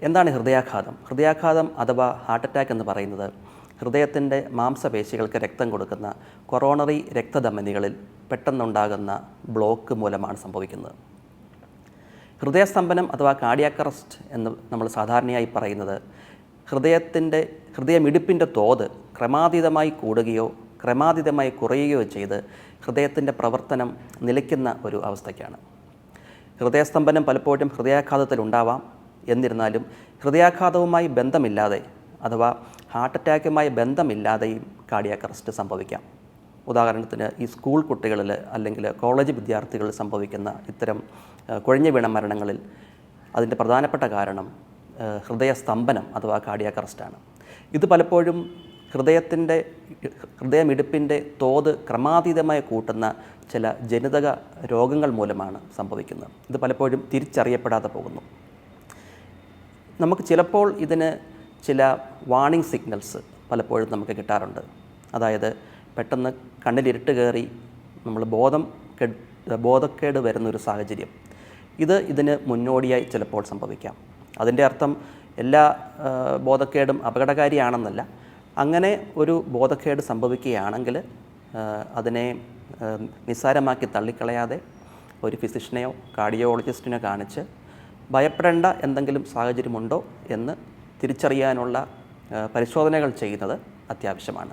എന്താണ് ഹൃദയാഘാതം? ഹൃദയാഘാതം അഥവാ ഹാർട്ട് അറ്റാക്ക് എന്ന് പറയുന്നത് ഹൃദയത്തിന്റെ മാംസപേശികൾക്ക് രക്തം കൊടുക്കുന്ന കൊറോണറി രക്തധമനികളിൽ പെട്ടെന്നുണ്ടാകുന്ന ബ്ലോക്ക് മൂലമാണ് സംഭവിക്കുന്നത്. ഹൃദയസ്തംഭനം അഥവാ കാർഡിയാക് അറസ്റ്റ് എന്ന് നമ്മൾ സാധാരണയായി പറയുന്നത് ഹൃദയത്തിന്റെ ഹൃദയമിടിപ്പിന്റെ തോത് ക്രമാതീതമായി കൂടുകയോ ക്രമാതീതമായി കുറയുകയോ ചെയ്ത് ഹൃദയത്തിന്റെ പ്രവർത്തനം നിലയ്ക്കുന്ന ഒരു അവസ്ഥയ്ക്കാണ്. ഹൃദയസ്തംഭനം പലപ്പോഴും ഹൃദയാഘാതത്തിലുണ്ടാവാം. എന്നിരുന്നാലും ഹൃദയാഘാതവുമായി ബന്ധമില്ലാതെ അഥവാ ഹാർട്ട് അറ്റാക്കുമായി ബന്ധമില്ലാതെയും കാർഡിയാക് അറസ്റ്റ് സംഭവിക്കാം. ഉദാഹരണത്തിന് ഈ സ്കൂൾ കുട്ടികളിൽ അല്ലെങ്കിൽ കോളേജ് വിദ്യാർത്ഥികളിൽ സംഭവിക്കുന്ന ഇത്തരം കുഴഞ്ഞ വീണ മരണങ്ങളിൽ അതിന്റെ പ്രധാനപ്പെട്ട കാരണം ഹൃദയസ്തംഭനം അഥവാ കാർഡിയാക് അറസ്റ്റാണ് ഇത് പലപ്പോഴും ഹൃദയത്തിന്റെ ഹൃദയമിടിപ്പിന്റെ തോത് ക്രമാതീതമായി കൂട്ടുന്ന ചില ജനിതക രോഗങ്ങൾ മൂലമാണ് സംഭവിക്കുന്നത്. ഇത് പലപ്പോഴും തിരിച്ചറിയപ്പെടാതെ പോകുന്നു. നമുക്ക് ചിലപ്പോൾ ഇതിന് ചില വാണിംഗ് സിഗ്നൽസ് പലപ്പോഴും നമുക്ക് കിട്ടാറുണ്ട്. അതായത് പെട്ടെന്ന് കണ്ണിലിരുട്ട് കയറി നമ്മൾ ബോധം കെട് ബോധക്കേട് വരുന്നൊരു സാഹചര്യം. ഇത് ഇതിന് മുന്നോടിയായി ചിലപ്പോൾ സംഭവിക്കാം. അതിന്റെ അർത്ഥം എല്ലാ ബോധക്കേടും അപകടകാരിയാണെന്നല്ല. അങ്ങനെ ഒരു ബോധക്കേട് സംഭവിക്കുകയാണെങ്കിൽ അതിനെ നിസ്സാരമാക്കി തള്ളിക്കളയാതെ ഒരു ഫിസിഷ്യനെയോ കാർഡിയോളജിസ്റ്റിനെയോ കാണിച്ച് ഭയപ്പെടേണ്ട എന്തെങ്കിലും സാഹചര്യമുണ്ടോ എന്ന് തിരിച്ചറിയാനുള്ള പരിശോധനകൾ ചെയ്യുന്നത് അത്യാവശ്യമാണ്.